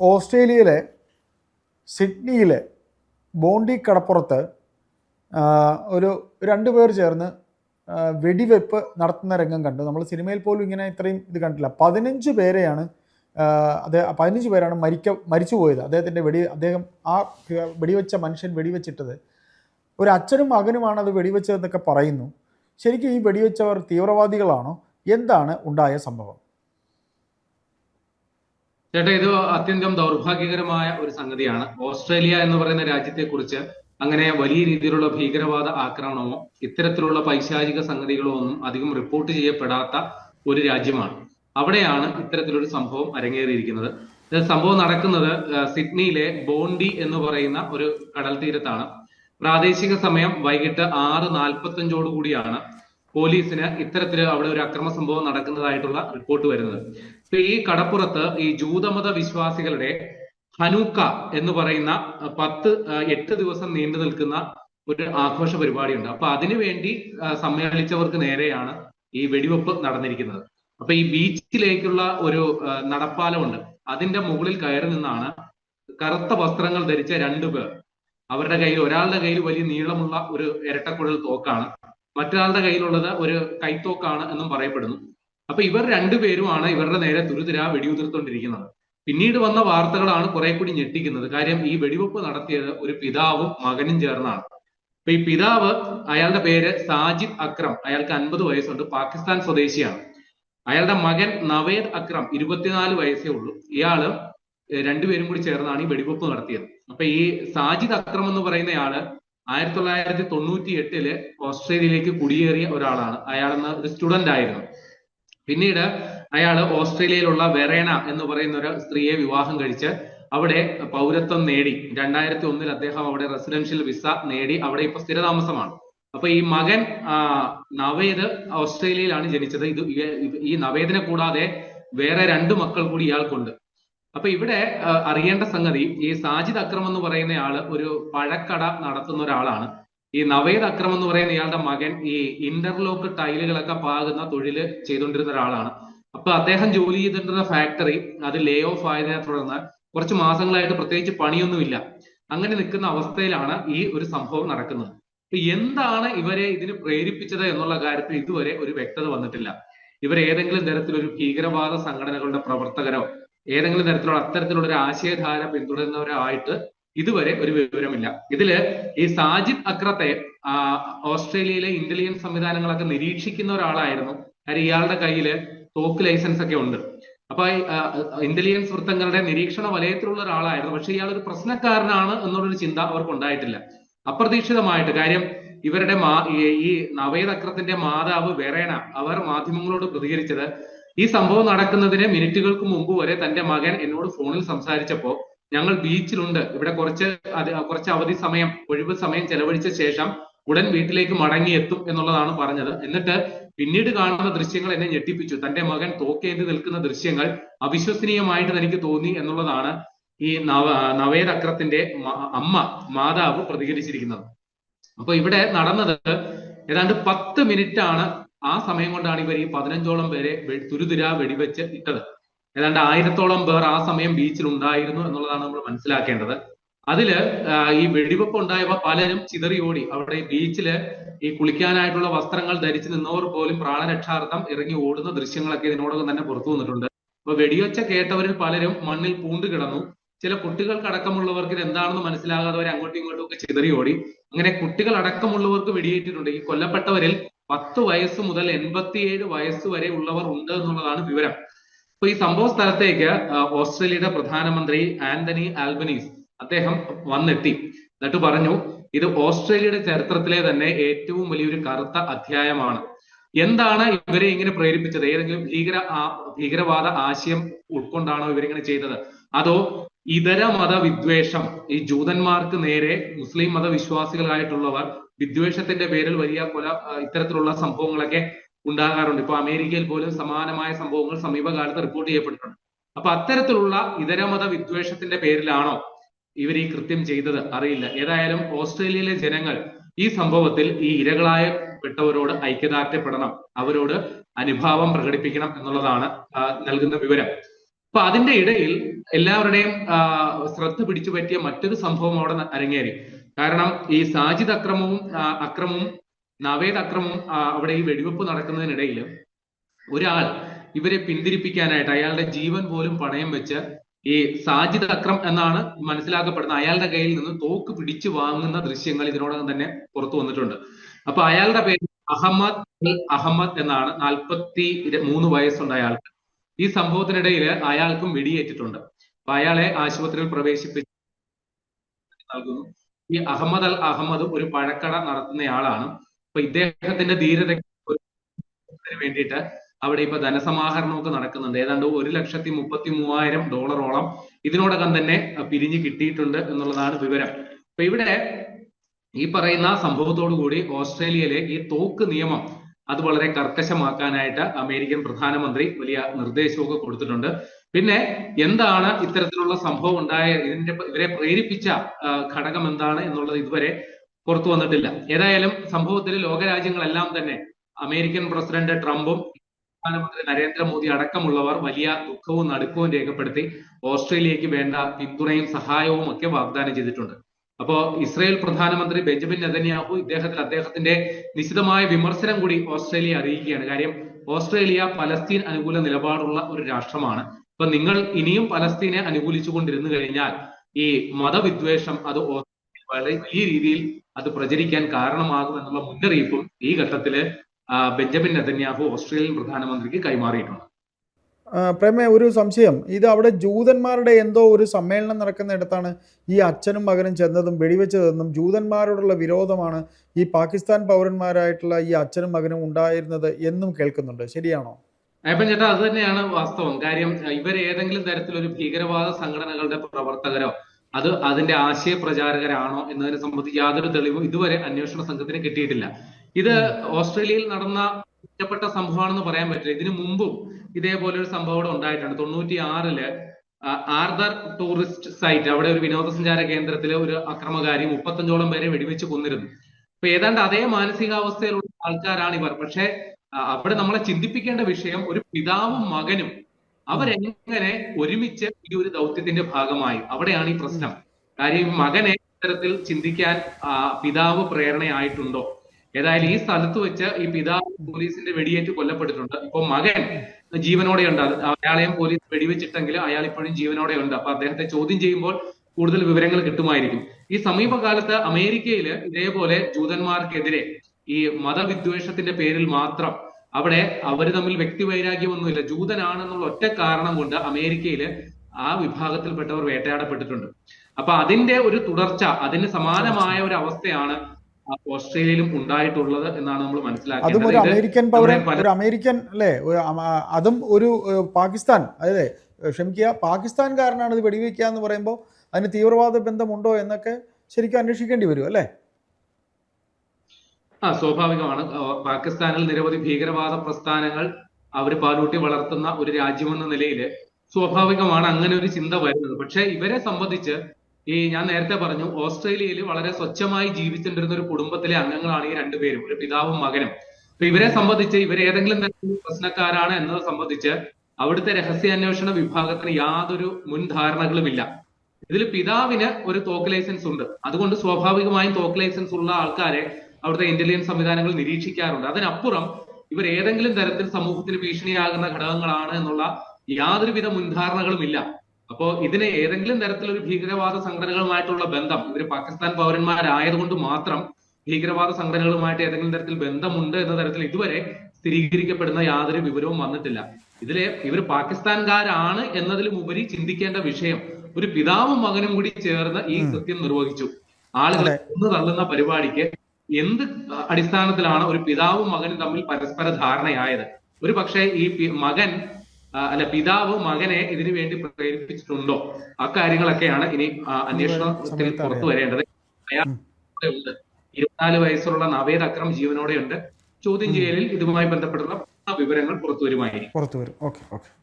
ഓസ്ട്രേലിയയിലെ സിഡ്നിയിലെ ബോണ്ടി കടപ്പുറത്ത് ഒരു രണ്ടു പേർ ചേർന്ന് വെടിവെപ്പ് നടത്തുന്ന രംഗം കണ്ടു. നമ്മൾ സിനിമയിൽ പോലും ഇങ്ങനെ ഇത്രയും ഇത് കണ്ടില്ല പതിനഞ്ച് പേരെയാണ് അത് പതിനഞ്ച് പേരാണ് മരിക്ക മരിച്ചു പോയത്. അദ്ദേഹത്തിന്റെ വെടി അദ്ദേഹം ആ വെടിവെച്ച മനുഷ്യൻ വെടിവെച്ചിട്ടത്. ഒരു അച്ഛനും മകനുമാണ് അത് വെടിവെച്ചതെന്നൊക്കെ പറയുന്നു. ശരിക്കും ഈ വെടിവെച്ചവർ തീവ്രവാദികളാണോ? എന്താണ് ഉണ്ടായ സംഭവം? ചേട്ടാ ഇത് അത്യന്തം ദൗർഭാഗ്യകരമായ ഒരു സംഗതിയാണ്. ഓസ്ട്രേലിയ എന്ന് പറയുന്ന രാജ്യത്തെ കുറിച്ച് അങ്ങനെ വലിയ രീതിയിലുള്ള ഭീകരവാദ ആക്രമണമോ ഇത്തരത്തിലുള്ള പൈശാചിക സംഗതികളോ ഒന്നും അധികം റിപ്പോർട്ട് ചെയ്യപ്പെടാത്ത ഒരു രാജ്യമാണ്. അവിടെയാണ് ഇത്തരത്തിലൊരു സംഭവം അരങ്ങേറിയിരിക്കുന്നത്. സംഭവം നടക്കുന്നത് സിഡ്നിയിലെ ബോണ്ടി എന്ന് പറയുന്ന ഒരു കടൽ തീരത്താണ്. പ്രാദേശിക സമയം വൈകിട്ട് ആറ് നാൽപ്പത്തഞ്ചോട് കൂടിയാണ് പോലീസിന് ഇത്തരത്തിൽ അവിടെ ഒരു അക്രമ സംഭവം നടക്കുന്നതായിട്ടുള്ള റിപ്പോർട്ട് വരുന്നത്. ഈ കടപ്പുറത്ത് ഈ ജൂതമത വിശ്വാസികളുടെ ഹനൂക്ക എന്ന് പറയുന്ന പത്ത് എട്ട് ദിവസം നീണ്ടു നിൽക്കുന്ന ഒരു ആഘോഷ പരിപാടിയുണ്ട്. അപ്പൊ അതിനുവേണ്ടി സമ്മേളിച്ചവർക്ക് നേരെയാണ് ഈ വെടിവെപ്പ് നടന്നിരിക്കുന്നത്. അപ്പൊ ഈ ബീച്ചിലേക്കുള്ള ഒരു നടപ്പാലമുണ്ട്. അതിന്റെ മുകളിൽ കയറി നിന്നാണ് കറുത്ത വസ്ത്രങ്ങൾ ധരിച്ച രണ്ടുപേർ അവരുടെ കയ്യിൽ ഒരാളുടെ കയ്യിൽ വലിയ നീളമുള്ള ഒരു ഇരട്ടക്കുഴൽ തോക്കാണ്. മറ്റൊരാളുടെ കയ്യിലുള്ളത് ഒരു കൈത്തോക്കാണ് എന്നും പറയപ്പെടുന്നു. അപ്പൊ ഇവർ രണ്ടുപേരുമാണ് ഇവരുടെ നേരെ തുരുതിരാ വെടിയുതിർത്തോണ്ടിരിക്കുന്നത്. പിന്നീട് വന്ന വാർത്തകളാണ് കുറെ കൂടി ഞെട്ടിക്കുന്നത്. കാര്യം ഈ വെടിവെപ്പ് നടത്തിയത് ഒരു പിതാവും മകനും ചേർന്നാണ്. അപ്പൊ ഈ പിതാവ് അയാളുടെ പേര് സാജിദ് അക്രം. അയാൾക്ക് അൻപത് വയസ്സുണ്ട്. പാകിസ്ഥാൻ സ്വദേശിയാണ്. അയാളുടെ മകൻ നവേദ് അക്രം ഇരുപത്തിനാല് വയസ്സേ ഉള്ളൂ. ഇയാൾ രണ്ടുപേരും കൂടി ചേർന്നാണ് ഈ വെടിവെപ്പ് നടത്തിയത്. അപ്പൊ ഈ സാജിദ് അക്രം എന്ന് പറയുന്നയാൾ ആയിരത്തി തൊള്ളായിരത്തി തൊണ്ണൂറ്റി എട്ടിൽ ഓസ്ട്രേലിയയിലേക്ക് കുടിയേറിയ ഒരാളാണ്. അയാളെന്ന് ഒരു സ്റ്റുഡന്റ് ആയിരുന്നു. പിന്നീട് അയാൾ ഓസ്ട്രേലിയയിലുള്ള വെറേന എന്ന് പറയുന്ന ഒരു സ്ത്രീയെ വിവാഹം കഴിച്ച് അവിടെ പൗരത്വം നേടി. രണ്ടായിരത്തി ഒന്നിൽ അദ്ദേഹം അവിടെ റെസിഡൻഷ്യൽ വിസ നേടി. അവിടെ ഇപ്പൊ സ്ഥിരതാമസമാണ്. അപ്പൊ ഈ മകൻ നവേദ് ഓസ്ട്രേലിയയിലാണ് ജനിച്ചത്. ഇത് ഈ നവേദിനെ കൂടാതെ വേറെ രണ്ട് മക്കൾ കൂടി ഇയാൾക്കുണ്ട്. അപ്പൊ ഇവിടെ അറിയേണ്ട സംഗതി ഈ സാജിദ് അക്രം എന്ന് പറയുന്ന ആൾ ഒരു പഴക്കട നടത്തുന്ന ഒരാളാണ്. ഈ നവേദ് അക്രം എന്ന് പറയുന്ന ഇയാളുടെ മകൻ ഈ ഇന്റർലോക്ക് ടൈലുകളൊക്കെ പാകുന്ന തൊഴിൽ ചെയ്തുകൊണ്ടിരുന്ന ഒരാളാണ്. അപ്പൊ അദ്ദേഹം ജോലി ചെയ്തിട്ടുള്ള ഫാക്ടറി അത് ലേ ഓഫ് ആയതിനെ തുടർന്ന് കുറച്ച് മാസങ്ങളായിട്ട് പ്രത്യേകിച്ച് പണിയൊന്നുമില്ല. അങ്ങനെ നിൽക്കുന്ന അവസ്ഥയിലാണ് ഈ ഒരു സംഭവം നടക്കുന്നത്. അപ്പൊ എന്താണ് ഇവരെ ഇതിന് പ്രേരിപ്പിച്ചത് എന്നുള്ള കാര്യത്തിൽ ഇതുവരെ ഒരു വ്യക്തത വന്നിട്ടില്ല. ഇവർ ഏതെങ്കിലും തരത്തിലൊരു ഭീകരവാദ സംഘടനകളുടെ പ്രവർത്തകരോ ഏതെങ്കിലും തരത്തിലുള്ള അത്തരത്തിലുള്ള ഒരു ആശയധാര പിന്തുടരുന്നവരോ ആയിട്ട് ഇതുവരെ ഒരു വിവരമില്ല. ഇതിൽ ഈ സാജിദ് അക്രത്തെ ഓസ്ട്രേലിയയിലെ ഇന്റലിജൻസ് സംവിധാനങ്ങളൊക്കെ നിരീക്ഷിക്കുന്ന ഒരാളായിരുന്നു. കാര്യം ഇയാളുടെ കയ്യിൽ തോക്ക് ലൈസൻസ് ഒക്കെ ഉണ്ട്. അപ്പൊ ഇന്റലിജൻസ് വൃത്തങ്ങളുടെ നിരീക്ഷണ വലയത്തിലുള്ള ഒരാളായിരുന്നു. പക്ഷെ ഇയാൾ ഒരു പ്രശ്നക്കാരനാണ് എന്നുള്ളൊരു ചിന്ത അവർക്ക് ഉണ്ടായിട്ടില്ല അപ്രതീക്ഷിതമായിട്ട് കാര്യം ഇവരുടെ ഈ- നവേദ് അക്രത്തിന്റെ മാതാവ് വെറേന അവർ മാധ്യമങ്ങളോട് പ്രതികരിച്ചത് ഈ സംഭവം നടക്കുന്നതിന് മിനിറ്റുകൾക്ക് മുമ്പ് വരെ തന്റെ മകൻ എന്നോട് ഫോണിൽ സംസാരിച്ചപ്പോ ഞങ്ങൾ ബീച്ചിലുണ്ട്. ഇവിടെ കുറച്ച് കുറച്ച് അവധി സമയം ഒഴിവ് സമയം ചെലവഴിച്ച ശേഷം ഉടൻ വീട്ടിലേക്ക് മടങ്ങിയെത്തും എന്നുള്ളതാണ് പറഞ്ഞത്. എന്നിട്ട് പിന്നീട് കാണുന്ന ദൃശ്യങ്ങൾ എന്നെ ഞെട്ടിപ്പിച്ചു. തന്റെ മകൻ തോക്കേന്തി നിൽക്കുന്ന ദൃശ്യങ്ങൾ അവിശ്വസനീയമായിട്ട് എനിക്ക് തോന്നി എന്നുള്ളതാണ് ഈ നവ നവേദ് അക്രത്തിന്റെ അമ്മ മാതാവ് പ്രതികരിച്ചിരിക്കുന്നത്. അപ്പൊ ഇവിടെ നടന്നത് ഏതാണ്ട് പത്ത് മിനിറ്റ് ആണ് ആ സമയം കൊണ്ടാണ് ഇവർ ഈ പതിനഞ്ചോളം പേരെ തുരുതുരാ വെടിവെച്ച് ഇട്ടത്. ഏതാണ്ട് ആയിരത്തോളം പേർ ആ സമയം ബീച്ചിൽ ഉണ്ടായിരുന്നു എന്നുള്ളതാണ് നമ്മൾ മനസ്സിലാക്കേണ്ടത്. അതിൽ ഈ വെടിവെപ്പ് ഉണ്ടായവ പലരും ചിതറി ഓടി അവിടെ ബീച്ചിൽ ഈ കുളിക്കാനായിട്ടുള്ള വസ്ത്രങ്ങൾ ധരിച്ചു നിന്നവർ പോലും പ്രാണരക്ഷാർത്ഥം ഇറങ്ങി ഓടുന്ന ദൃശ്യങ്ങളൊക്കെ ഇതിനോടകം തന്നെ പുറത്തു വന്നിട്ടുണ്ട്. അപ്പൊ വെടിയൊച്ച കേട്ടവരിൽ പലരും മണ്ണിൽ പൂണ്ടു കിടന്നു. ചില കുട്ടികൾക്കടക്കമുള്ളവർക്ക് ഇത് എന്താണെന്ന് മനസ്സിലാകാതെ അങ്ങോട്ടും ഇങ്ങോട്ടും ഒക്കെ ചിതറി ഓടി അങ്ങനെ കുട്ടികൾ അടക്കമുള്ളവർക്ക് വെടിയേറ്റിട്ടുണ്ട്. ഈ കൊല്ലപ്പെട്ടവരിൽ പത്ത് വയസ്സ് മുതൽ എൺപത്തിയേഴ് വയസ്സ് വരെ ഉള്ളവർ ഉണ്ട് എന്നുള്ളതാണ് വിവരം. അപ്പൊ ഈ സംഭവ സ്ഥലത്തേക്ക് ഓസ്ട്രേലിയയുടെ പ്രധാനമന്ത്രി ആന്റണി ആൽബനീസ് അദ്ദേഹം വന്നെത്തി. എന്നിട്ട് പറഞ്ഞു ഇത് ഓസ്ട്രേലിയയുടെ ചരിത്രത്തിലെ തന്നെ ഏറ്റവും വലിയൊരു കറുത്ത അധ്യായമാണ്. എന്താണ് ഇവരെ ഇങ്ങനെ പ്രേരിപ്പിച്ചത്? ഏതെങ്കിലും ഭീകര ഭീകരവാദ ആശയം ഉൾക്കൊണ്ടാണോ ഇവരിങ്ങനെ ചെയ്തത്? അതോ ഇതര മത വിദ്വേഷം ഈ ജൂതന്മാർക്ക് നേരെ മുസ്ലിം മതവിശ്വാസികളായിട്ടുള്ളവർ വിദ്വേഷത്തിന്റെ പേരിൽ വലിയ കൊല ഇത്തരത്തിലുള്ള സംഭവങ്ങളൊക്കെ ഉണ്ടാകാറുണ്ട്. ഇപ്പൊ അമേരിക്കയിൽ പോലും സമാനമായ സംഭവങ്ങൾ സമീപകാലത്ത് റിപ്പോർട്ട് ചെയ്യപ്പെട്ടിട്ടുണ്ട്. അപ്പൊ അത്തരത്തിലുള്ള ഇതര മത വിദ്വേഷത്തിന്റെ പേരിലാണോ ഇവർ ഈ കൃത്യം ചെയ്തത്? അറിയില്ല. ഏതായാലും ഓസ്ട്രേലിയയിലെ ജനങ്ങൾ ഈ സംഭവത്തിൽ ഈ ഇരകളായ പെട്ടവരോട് ഐക്യദാർഢ്യപ്പെടണം. അവരോട് അനുഭാവം പ്രകടിപ്പിക്കണം എന്നുള്ളതാണ് നൽകുന്ന വിവരം. അപ്പൊ അതിന്റെ ഇടയിൽ എല്ലാവരുടെയും ശ്രദ്ധ പിടിച്ചു പറ്റിയ മറ്റൊരു സംഭവം അവിടെ അരങ്ങേറി. കാരണം ഈ സാജിദ് അക്രമവും അക്രമവും നവേദ് അക്രമവും അവിടെ ഈ വെടിവെപ്പ് നടക്കുന്നതിനിടയിൽ ഒരാൾ ഇവരെ പിന്തിരിപ്പിക്കാനായിട്ട് അയാളുടെ ജീവൻ പോലും പണയം വെച്ച് ഈ സാജിദ് അക്രം എന്നാണ് മനസ്സിലാക്കപ്പെടുന്ന അയാളുടെ കയ്യിൽ നിന്ന് തോക്ക് പിടിച്ചു വാങ്ങുന്ന ദൃശ്യങ്ങൾ ഇതിനോടകം തന്നെ പുറത്തു വന്നിട്ടുണ്ട്. അപ്പൊ അയാളുടെ പേര് അഹമ്മദ് അഹമ്മദ് എന്നാണ്. നാൽപ്പത്തി മൂന്ന് വയസ്സുണ്ട് അയാൾക്ക്. ഈ സംഭവത്തിനിടയിൽ അയാൾക്കും വെടിയേറ്റിട്ടുണ്ട്. അപ്പൊ അയാളെ ആശുപത്രിയിൽ പ്രവേശിപ്പിച്ച് നൽകുന്നു. ഈ അഹമ്മദ് അൽ അഹമ്മദ് ഒരു പഴക്കട നടത്തുന്നയാളാണ്. അപ്പൊ ഇദ്ദേഹത്തിന്റെ ധീരതയ്ക്ക് വേണ്ടിയിട്ട് അവിടെ ഇപ്പൊ ധനസമാഹരണമൊക്കെ നടക്കുന്നുണ്ട്. ഏതാണ്ട് ഒരു ലക്ഷത്തി മുപ്പത്തി മൂവായിരം ഡോളറോളം ഇതിനോടകം തന്നെ പിരിഞ്ഞ് പിരിഞ്ഞു കിട്ടിയിട്ടുണ്ട് എന്നുള്ളതാണ് വിവരം. അപ്പൊ ഇവിടെ ഈ പറയുന്ന സംഭവത്തോടു കൂടി ഓസ്ട്രേലിയയിലെ ഈ തോക്ക് നിയമം അത് വളരെ കർക്കശമാക്കാനായിട്ട് അമേരിക്കൻ പ്രധാനമന്ത്രി വലിയ നിർദ്ദേശമൊക്കെ കൊടുത്തിട്ടുണ്ട്. പിന്നെ എന്താണ് ഇത്തരത്തിലുള്ള സംഭവം ഉണ്ടായ ഇതിന്റെ ഇവരെ പ്രേരിപ്പിച്ച ഘടകം എന്താണ് എന്നുള്ളത് ഇതുവരെ പുറത്തു വന്നിട്ടില്ല. ഏതായാലും സംഭവത്തിൽ ലോകരാജ്യങ്ങളെല്ലാം തന്നെ അമേരിക്കൻ പ്രസിഡന്റ് ട്രംപും പ്രധാനമന്ത്രി നരേന്ദ്രമോദി അടക്കമുള്ളവർ വലിയ ദുഃഖവും നടുക്കവും രേഖപ്പെടുത്തി ഓസ്ട്രേലിയക്ക് വേണ്ട പിന്തുണയും സഹായവും ഒക്കെ വാഗ്ദാനം ചെയ്തിട്ടുണ്ട്. അപ്പോ ഇസ്രായേൽ പ്രധാനമന്ത്രി ബെഞ്ചമിൻ നെതന്യാഹു ഇദ്ദേഹത്തിൽ അദ്ദേഹത്തിന്റെ നിശിതമായ വിമർശനം കൂടി ഓസ്ട്രേലിയ അറിയിക്കുകയാണ്. കാര്യം ഓസ്ട്രേലിയ പലസ്തീൻ അനുകൂല നിലപാടുള്ള ഒരു രാഷ്ട്രമാണ്. അപ്പൊ നിങ്ങൾ ഇനിയും പലസ്തീനെ അനുകൂലിച്ചു കൊണ്ടിരുന്നു കഴിഞ്ഞാൽ ഈ മതവിദ്വേഷം അത് വളരെ വലിയ രീതിയിൽ അത് പ്രചരിക്കാൻ കാരണമാകും എന്നുള്ള മുന്നറിയിപ്പും ഈ ഘട്ടത്തിൽ ബെഞ്ചമിൻ നെതന്യാഹു ഓസ്ട്രേലിയൻ പ്രധാനമന്ത്രിക്ക് കൈമാറിയിട്ടുണ്ട്. പ്രേമേ ഒരു സംശയം. ഇത് അവിടെ ജൂതന്മാരുടെ എന്തോ ഒരു സമ്മേളനം നടക്കുന്നിടത്താണ് ഈ അച്ഛനും മകനും ചെന്നതും വെടിവെച്ചതെന്നും ജൂതന്മാരോടുള്ള വിരോധമാണ് ഈ പാകിസ്ഥാൻ പൗരന്മാരായിട്ടുള്ള ഈ അച്ഛനും മകനും ഉണ്ടായിരുന്നത് എന്നും കേൾക്കുന്നുണ്ട്. ശരിയാണോ? അയ്യപ്പൻ ചേട്ടാ അത് തന്നെയാണ് വാസ്തവം. കാര്യം ഇവർ ഏതെങ്കിലും തരത്തിലൊരു ഭീകരവാദ സംഘടനകളുടെ പ്രവർത്തകരോ അത് അതിന്റെ ആശയ പ്രചാരകരാണോ എന്നതിനെ സംബന്ധിച്ച് യാതൊരു തെളിവും ഇതുവരെ അന്വേഷണ സംഘത്തിന് കിട്ടിയിട്ടില്ല. ഇത് ഓസ്ട്രേലിയയിൽ നടന്ന ഒറ്റപ്പെട്ട സംഭവമാണെന്ന് പറയാൻ പറ്റില്ല. ഇതിനു മുമ്പും ഇതേപോലെ ഒരു സംഭവം ഇവിടെ ഉണ്ടായിട്ടുണ്ട്. തൊണ്ണൂറ്റി ആറിൽ ആർദർ ടൂറിസ്റ്റ് സൈറ്റ് അവിടെ ഒരു വിനോദസഞ്ചാര കേന്ദ്രത്തിലെ ഒരു അക്രമകാരി മുപ്പത്തഞ്ചോളം പേരെ വെടിവെച്ച് കൊന്നിരുന്നു. അപ്പൊ ഏതാണ്ട് അതേ മാനസികാവസ്ഥയിലുള്ള ആൾക്കാരാണ് ഇവർ പക്ഷെ അവിടെ നമ്മളെ ചിന്തിപ്പിക്കേണ്ട വിഷയം ഒരു പിതാവും മകനും അവരെങ്ങനെ ഒരുമിച്ച് ഈ ഒരു ദൗത്യത്തിന്റെ ഭാഗമായി? അവിടെയാണ് ഈ പ്രശ്നം. കാര്യം മകനെ ഇത്തരത്തിൽ ചിന്തിക്കാൻ പിതാവ് പ്രേരണയായിട്ടുണ്ടോ? ഏതായാലും ഈ സ്ഥലത്ത് വെച്ച് ഈ പിതാവ് പോലീസിന്റെ വെടിയേറ്റ് കൊല്ലപ്പെട്ടിട്ടുണ്ട്. ഇപ്പൊ മകൻ ജീവനോടെ ഉണ്ട് അയാളെയും പോലീസ് വെടിവെച്ചിട്ടെങ്കിൽ അയാൾ ഇപ്പോഴും ജീവനോടെ ഉണ്ട് അപ്പൊ അദ്ദേഹത്തെ ചോദ്യം ചെയ്യുമ്പോൾ കൂടുതൽ വിവരങ്ങൾ കിട്ടുമായിരിക്കും. ഈ സമീപകാലത്ത് അമേരിക്കയിൽ ഇതേപോലെ ജൂതന്മാർക്കെതിരെ ഈ മതവിദ്വേഷത്തിന്റെ പേരിൽ മാത്രം അവിടെ അവർ തമ്മിൽ വ്യക്തി വ്യക്തിവൈരാഗ്യമൊന്നുമില്ല. ജൂതനാണെന്നുള്ള ഒറ്റ കാരണം കൊണ്ട് അമേരിക്കയിൽ ആ വിഭാഗത്തിൽപ്പെട്ടവർ വേട്ടയാടപ്പെട്ടിട്ടുണ്ട്. അപ്പൊ അതിന്റെ ഒരു തുടർച്ച അതിന് സമാനമായ ഒരു അവസ്ഥയാണ് ഓസ്ട്രേലിയയിലും ഉണ്ടായിട്ടുള്ളത് എന്നാണ് നമ്മൾ അതും ഒരു അമേരിക്കൻ പൗരൻ ഒരു അമേരിക്കൻ അല്ലേ അതും ഒരു പാകിസ്ഥാൻ അതെ ക്ഷമിക്കുക പാകിസ്ഥാൻകാരനാണ് ഇത് വെടിവെക്കുക എന്ന് പറയുമ്പോൾ അതിന് തീവ്രവാദ ബന്ധമുണ്ടോ എന്നൊക്കെ ശരിക്കും അന്വേഷിക്കേണ്ടി വരും അല്ലേ? ആ സ്വാഭാവികമാണ്. പാകിസ്ഥാനിൽ നിരവധി ഭീകരവാദ പ്രസ്ഥാനങ്ങൾ അവർ പാലൂട്ടി വളർത്തുന്ന ഒരു രാജ്യമെന്ന നിലയിൽ സ്വാഭാവികമാണ് അങ്ങനെ ഒരു ചിന്ത വരുന്നത്. പക്ഷെ ഇവരെ സംബന്ധിച്ച് ഈ ഞാൻ നേരത്തെ പറഞ്ഞു ഓസ്ട്രേലിയയിൽ വളരെ സ്വച്ഛമായി ജീവിച്ചിട്ടിരുന്ന ഒരു കുടുംബത്തിലെ അംഗങ്ങളാണ് ഈ രണ്ടുപേരും ഒരു പിതാവും മകനും. അപ്പൊ ഇവരെ സംബന്ധിച്ച് ഇവർ ഏതെങ്കിലും തരത്തിലുള്ള പ്രശ്നക്കാരാണ് എന്നത് സംബന്ധിച്ച് അവിടുത്തെ രഹസ്യാന്വേഷണ വിഭാഗത്തിന് യാതൊരു മുൻ ധാരണകളുമില്ല. ഇതിൽ പിതാവിന് ഒരു തോക്ക് ലൈസൻസ് ഉണ്ട്. അതുകൊണ്ട് സ്വാഭാവികമായും തോക്ക് ലൈസൻസ് ഉള്ള ആൾക്കാരെ അവിടുത്തെ ഇന്റലിജൻസ് സംവിധാനങ്ങൾ നിരീക്ഷിക്കാറുണ്ട്. അതിനപ്പുറം ഇവർ ഏതെങ്കിലും തരത്തിൽ സമൂഹത്തിന് ഭീഷണിയാകുന്ന ഘടകങ്ങളാണ് എന്നുള്ള യാതൊരുവിധ മുൻധാരണകളും ഇല്ല അപ്പോ ഇതിന് ഏതെങ്കിലും തരത്തിലൊരു ഭീകരവാദ സംഘടനകളുമായിട്ടുള്ള ബന്ധം ഇവർ പാകിസ്ഥാൻ പൗരന്മാരായതുകൊണ്ട് മാത്രം ഭീകരവാദ സംഘടനകളുമായിട്ട് ഏതെങ്കിലും തരത്തിൽ ബന്ധമുണ്ട് എന്ന തരത്തിൽ ഇതുവരെ സ്ഥിരീകരിക്കപ്പെടുന്ന യാതൊരു വിവരവും വന്നിട്ടില്ല. ഇതിലെ ഇവർ പാകിസ്ഥാൻകാരാണ് എന്നതിലും ഉപരി ചിന്തിക്കേണ്ട വിഷയം ഒരു പിതാവും മകനും കൂടി ചേർന്ന് ഈ കൃത്യം നിർവഹിച്ചു. ആളുകളെ കൊന്നു തള്ളുന്ന പരിപാടിക്ക് എന്ത് അടിസ്ഥാനത്തിലാണ് ഒരു പിതാവും മകനും തമ്മിൽ പരസ്പര ധാരണയായത്? ഒരു പക്ഷേ ഈ മകൻ അല്ല പിതാവ് മകനെ ഇതിനു വേണ്ടി പ്രേരിപ്പിച്ചിട്ടുണ്ടോ? അക്കാര്യങ്ങളൊക്കെയാണ് ഇനി അന്വേഷണത്തിൽ പുറത്തു വരേണ്ടത്. അയാൾ ഇരുപത്തിനാല് വയസ്സുള്ള നവേദ് അക്രം ജീവനോടെയുണ്ട്. ചോദ്യം ചെയ്യലിൽ ഇതുമായി ബന്ധപ്പെട്ടുള്ള വിവരങ്ങൾ പുറത്തു വരുമായിരിക്കും. പുറത്തു വരും. Okay okay.